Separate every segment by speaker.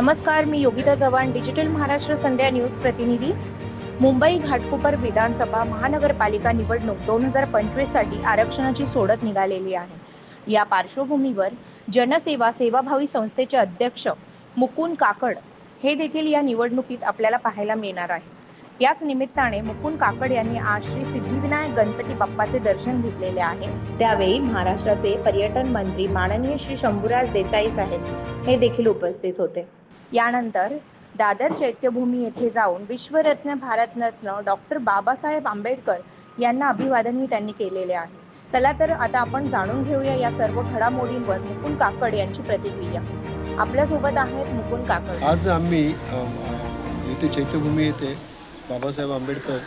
Speaker 1: नमस्कार मी Yogita Chavan digital Maharashtra Sandhya news प्रतिनिधी. मुंबई घाटकोपर विधानसभा महानगरपालिका निवडणूक दोन हजार पंचवीससाठी आरक्षणाची सोडत निघालेली आहे. या पार्श्वभूमीवर जनसेवा सेवाभावी संस्थेचे अध्यक्ष मुकुंद काकड हे देखील या निवडणुकीत आपल्याला पाहायला मिळणार आहे याच निमित्ताने मुकुंद काकड यांनी आज श्री सिद्धिविनायक गणपती बाप्पाचे दर्शन घेतलेले आहे. त्यावेळी महाराष्ट्राचे पर्यटन मंत्री माननीय श्री शंभूराज देसाई साहेब हे देखील उपस्थित होते. यानंतर दादर चैत्यभूमी येथे जाऊन विश्वरत्न भारतरत्न डॉक्टर बाबासाहेब आंबेडकर यांना अभिवादनही त्यांनी केलेले आहे. चला तर आता आपण जाणून घेऊया या सर्व घडामोडींवर मुकुंद काकड यांची प्रतिक्रिया. आपल्यासोबत आहेत मुकुंद काकड.
Speaker 2: आज आम्ही अ, इथे चैत्यभूमी येथे बाबासाहेब आंबेडकर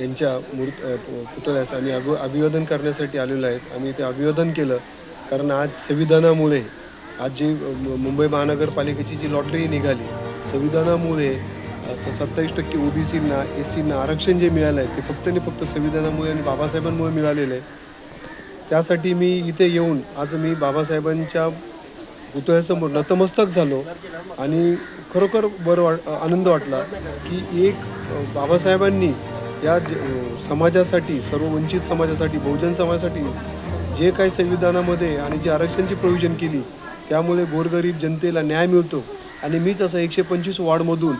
Speaker 2: यांच्या मूर्त पुतळ्यास आम्ही अभिवादन करण्यासाठी आलेलो आहेत. आम्ही इथे अभिवादन केलं. कारण आज संविधानामुळे आज जी मुंबई महानगरपालिकेची जी लॉटरी निघाली संविधानामुळे सत्तावीस टक्के ओ बी सींना एस सींना आरक्षण जे मिळालं आहे ते फक्त आणि फक्त संविधानामुळे आणि बाबासाहेबांमुळे मिळालेलं आहे. त्यासाठी मी इथे येऊन आज मी बाबासाहेबांच्या पुतळ्यासमोर नतमस्तक झालो आणि खरोखर बरं वाट आनंद वाटला की एक बाबासाहेबांनी या ज- समाजासाठी सर्व वंचित समाजासाठी बहुजन समाजासाठी जे काही संविधानामध्ये आणि जे आरक्षणची प्रोव्हिजन केली त्यामुळे गोरगरीब जनतेला न्याय मिळतो. आणि मीच असं एकशे पंचवीस वॉर्डमधून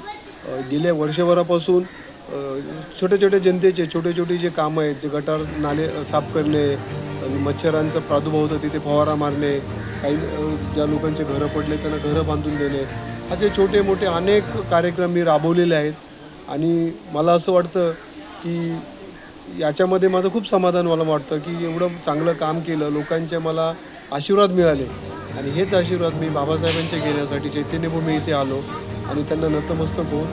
Speaker 2: गेल्या वर्षभरापासून छोटे छोटे जनतेचे छोटे छोटे जे कामं आहेत जे गटार नाले साफ करणे आणि मच्छरांचा प्रादुर्भाव होता तिथे फवारा मारणे काही ज्या लोकांचे घरं पडले त्यांना घरं बांधून देणे असे छोटे मोठे अनेक कार्यक्रम मी राबवलेले आहेत. आणि मला असं वाटतं की याच्यामध्ये माझं खूप समाधान मला वाटतं की एवढं चांगलं काम केलं लोकांचे मला आशीर्वाद मिळाले. आणि हेच आशीर्वाद मी बाबासाहेबांच्या घेण्यासाठी चैतन्यभूमी इथे आलो आणि त्यांना नतमस्तक होऊन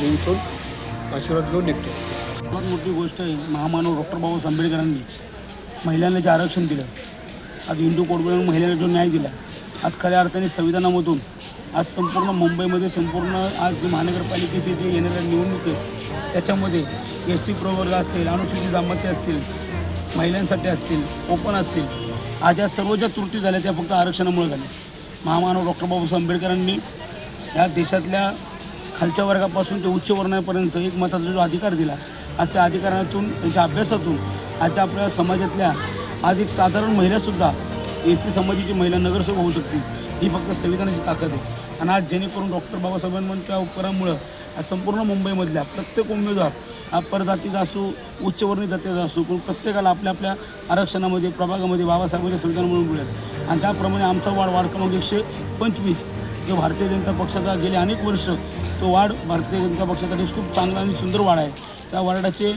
Speaker 2: मी इथून आशीर्वाद घेऊन निघतो.
Speaker 3: सर्वात मोठी गोष्ट आहे महामानव डॉक्टर बाबासाहेब आंबेडकरांनी महिलांना जे आरक्षण दिलं आज हिंदू कोडकडून महिलांना जो न्याय दिला आज खऱ्या अर्थाने संविधानामधून आज संपूर्ण मुंबईमध्ये संपूर्ण आज जे महानगरपालिकेचे जे येणाऱ्या निवडणूक आहे त्याच्यामध्ये एस सी प्रवर्ग असेल अनुसूचित जमाती असतील महिलांसाठी असतील ओपन असतील आज या सर्व ज्या त्रुटी झाल्या त्या फक्त आरक्षणामुळे झाल्या. महामानव डॉक्टर बाबासाहेब आंबेडकरांनी या देशातल्या खालच्या वर्गापासून ते उच्च वर्णापर्यंत एक मताचा जो अधिकार दिला आज त्या अधिकारातून त्यांच्या अभ्यासातून आजच्या आपल्या समाजातल्या आज एक साधारण महिलासुद्धा एस सी समाजाची महिला नगरसेवक होऊ शकते ही फक्त संविधानाची ताकद आहे. आणि आज जेणेकरून डॉक्टर बाबासाहेबांच्या उपकारामुळं आज संपूर्ण मुंबईमधल्या प्रत्येक उमेदवार परजातीचा असो उच्चवर्णीय जातीचा असो पण प्रत्येकाला आपल्या आपल्या आरक्षणामध्ये प्रभागामध्ये बाबासाहेबांच्या संविधानामुळे मिळेल आणि त्याप्रमाणे आमचा वाढ वाढ क्रमांक एकशे पंचवीस जो भारतीय जनता पक्षाचा गेले अनेक वर्ष तो वाढ भारतीय जनता पक्षासाठी खूप चांगला आणि सुंदर वाढ आहे. त्या वार्डाचे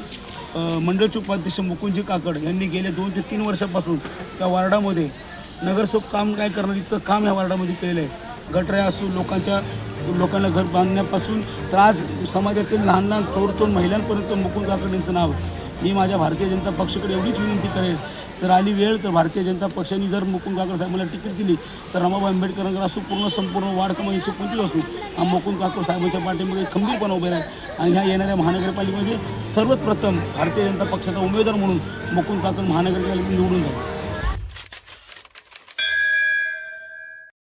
Speaker 3: मंडळचे उपाध्यक्ष मुकुंदजी काकड यांनी गेले दोन ते तीन वर्षापासून त्या वार्डामध्ये नगरसेवक काम काय करणार इतकं काम ह्या वार्डामध्ये केलेलं आहे. गटऱ्या असू लोकांच्या लोकांना घर बांधण्यापासून तर आज समाजातील लहान लहान थोर थोर महिलांपर्यंत मुकुंद काकड यांचं नाव. मी माझ्या भारतीय जनता पक्षाकडे एवढीच विनंती करेल. तर आली वेळ तर भारतीय जनता पक्षाने जर मुकुंद काकड साहेबांना तिकीट दिली तर रमाबाई आंबेडकरांकडे असो पूर्ण संपूर्ण वाढ क्रमांक एकशे पंचवीस असू हा मुकुंद काकड साहेबांच्या पाठीमध्ये खंबीरपणा उभे राहील आणि ह्या येणाऱ्या महानगरपालिकेमध्ये सर्वात प्रथम भारतीय जनता पक्षाचा उमेदवार म्हणून मुकुंद काकड महानगरपालिका निवडून जाईल.